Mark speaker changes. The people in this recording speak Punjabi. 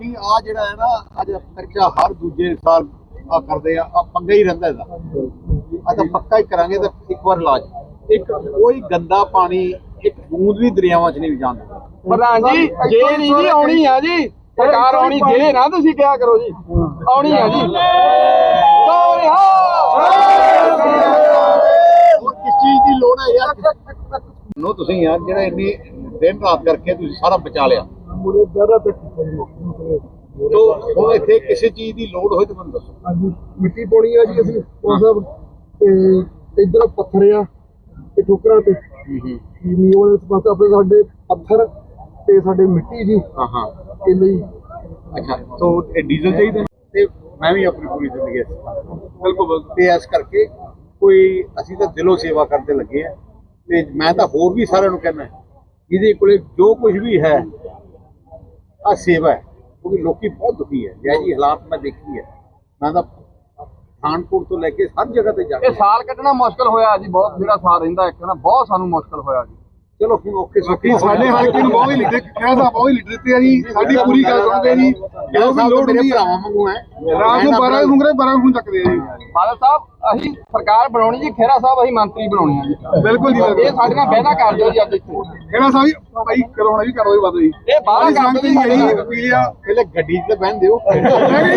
Speaker 1: ਕਿ ਆ ਜਿਹੜਾ ਹੈ ਨਾ ਅੱਜ ਖਰਚਾ ਹਰ ਦੂਜੇ ਸਾਲ ਆ ਕਰਦੇ ਆ ਆ ਪੰਗਾ ਹੀ ਰਹਿੰਦਾ ਇਹਦਾ। ਆ ਤਾਂ ਪੱਕਾ ਹੀ ਕਰਾਂਗੇ ਤਾਂ ਇੱਕ ਵਾਰ ਇਲਾਜ। ਇੱਕ ਕੋਈ ਗੰਦਾ ਪਾਣੀ ਇੱਕ ਬੂੰਦ ਵੀ ਦਰਿਆਵਾਂ 'ਚ ਨਹੀਂ ਜਾਣ ਦਿੰਦਾ।
Speaker 2: ਪ੍ਰਧਾਨ ਜੀ ਜੇ ਨਹੀਂ ਜੀ ਆਉਣੀ ਆ ਜੀ। ਸਰਕਾਰ ਆਉਣੀ ਜੇ ਨਾ ਤੁਸੀਂ ਕਿਹਾ ਕਰੋ ਜੀ। ਆਉਣੀ ਆ ਜੀ। ਸੋਹਰਿਆ
Speaker 1: ਹੋਰ। ਕਿਸ ਚੀਜ਼ ਦੀ ਲੋੜ ਹੈ ਯਾਰ? ਨੂੰ ਤੁਸੀਂ ਯਾਰ ਜਿਹੜਾ ਇੰਨੀ ਦਿਨ ਰਾਤ ਕਰਕੇ ਤੁਸੀਂ ਸਾਰਾ ਬਚਾ ਲਿਆ।
Speaker 3: ਮੁੜੇ ਦਰਾ ਤੱਕ
Speaker 1: ਤੋ ਹੁਣ ਇੱਥੇ ਕਿਸੇ ਚੀਜ਼ ਦੀ ਲੋੜ ਹੋਏ ਤਾਂ ਮੈਨੂੰ ਦੱਸੋ।
Speaker 3: ਹਾਂਜੀ ਮਿੱਟੀ ਪਾਉਣੀ ਆ ਜੀ ਅਸੀਂ ਉਹ ਸਭ। ਤੇ ਇਧਰ ਪੱਥਰ ਆ ਤੇ ਠੋਕਰਾਂ ਤੇ। ਨੀ ਵਾਲੇ ਪਾਸੇ ਆਪਣੇ ਸਾਡੇ ਪੱਥਰ ਤੇ ਸਾਡੇ ਮਿੱਟੀ ਜੀ।
Speaker 1: ਹਾਂ ਹਾਂ।
Speaker 3: ਇਹ ਲਈ
Speaker 1: ਅੱਛਾ ਤੋ ਇਹ ਡੀਜ਼ਲ ਚਾਹੀਦਾ? ਤੇ ਮੈਂ ਵੀ ਆਪਣੀ ਪੂਰੀ ਜ਼ਿੰਦਗੀ ਇਸ ਬਿਲਕੁਲ। ਤੇ ਇਸ ਕਰਕੇ ਕੋਈ ਅਸੀਂ ਤਾਂ ਦਿਲੋਂ ਸੇਵਾ ਕਰਦੇ ਲੱਗੇ ਆ। ਤੇ ਮੈਂ ਤਾਂ ਹੋਰ ਵੀ ਸਾਰਿਆਂ ਨੂੰ ਕਹਿੰਦਾ। ਜਿਹਦੇ ਕੋਲੇ ਜੋ ਕੁਝ ਵੀ ਹੈ ਆ ਸੇਵਾ ਹੈ। ਕਿਉਂਕਿ ਲੋਕੀ ਬਹੁਤ ਦੁਖੀ ਹੈ। ਜੈ ਜੀ ਹਾਲਾਤ ਮੈਂ ਦੇਖੀ ਹੈ। ਮੈਂ ਤਾਂ ਪਠਾਨਕੋਟ ਤੋਂ ਲੈ ਕੇ ਹਰ ਜਗ੍ਹਾ ਤੇ ਜਾ ਕੇ
Speaker 2: ਇਹ ਸਾਲ ਕੱਢਣਾ ਮੁਸ਼ਕਲ ਹੋਇਆ ਜੀ, ਬਹੁਤ ਜਿਹੜਾ ਸਾਲ ਰਹਿੰਦਾ ਇੱਕ ਨਾ, ਬਹੁਤ ਸਾਨੂੰ ਮੁਸ਼ਕਲ ਹੋਇਆ ਜੀ।
Speaker 1: ਚਲੋ ਹੁਣ ਔਖੇ ਸੌਖੇ
Speaker 3: ਸਾਡੇ ਹਲਕੇ ਨੂੰ ਬਹੁਤ ਹੀ ਲੀਡਰ ਕਹਿ ਸਾਹਿਬ ਬਹੁਤ ਹੀ ਲੀਡਰ ਦਿੱਤੇ ਆ ਜੀ। ਸਾਡੀ ਪੂਰੀ ਗੱਲ ਸੁਣਦੇ ਜੀ
Speaker 1: ਜਦੋਂ ਵੀ ਲੋੜ ਹੁੰਦੀ ਭਰਾਵਾਂ ਵਾਂਗੂ ਹੈ।
Speaker 3: ਰਾਤ ਨੂੰ 12 ਹੁੰਗਰੇ 12 ਨੂੰ ਚੱਕਦੇ ਆ ਜੀ।
Speaker 2: ਬਾਦਲ ਸਾਹਿਬ ਅਸੀਂ ਸਰਕਾਰ ਬਣਾਉਣੀ ਜੀ ਖੇਰਾ ਸਾਹਿਬ ਅਸੀਂ ਮੰਤਰੀ ਬਣਾਉਣੇ ਆ ਜੀ।
Speaker 3: ਬਿਲਕੁਲ ਜੀ
Speaker 2: ਇਹ ਸਾਡੇ ਨਾਲ ਵਾਅਦਾ ਕਰ ਦਿਓ ਜੀ ਅੱਜ ਇੱਥੇ।
Speaker 3: ਕਿਹੜਾ ਸਾਹਿਬ ਭਾਈ ਕਰਾਉਣਾ ਵੀ ਕਰੋ ਜੀ ਵੱਧ ਜੀ।
Speaker 2: ਇਹ ਬਾਹਰ ਕਰ ਦਿਓ ਜੀ। ਸਾਡੇ ਨਾਲ
Speaker 3: ਪੀ ਲਿਆ
Speaker 1: ਪਹਿਲੇ ਗੱਡੀ 'ਚ ਤਾਂ ਬਹਿਣ ਦਿਓ।
Speaker 3: ਨਹੀਂ ਨਹੀਂ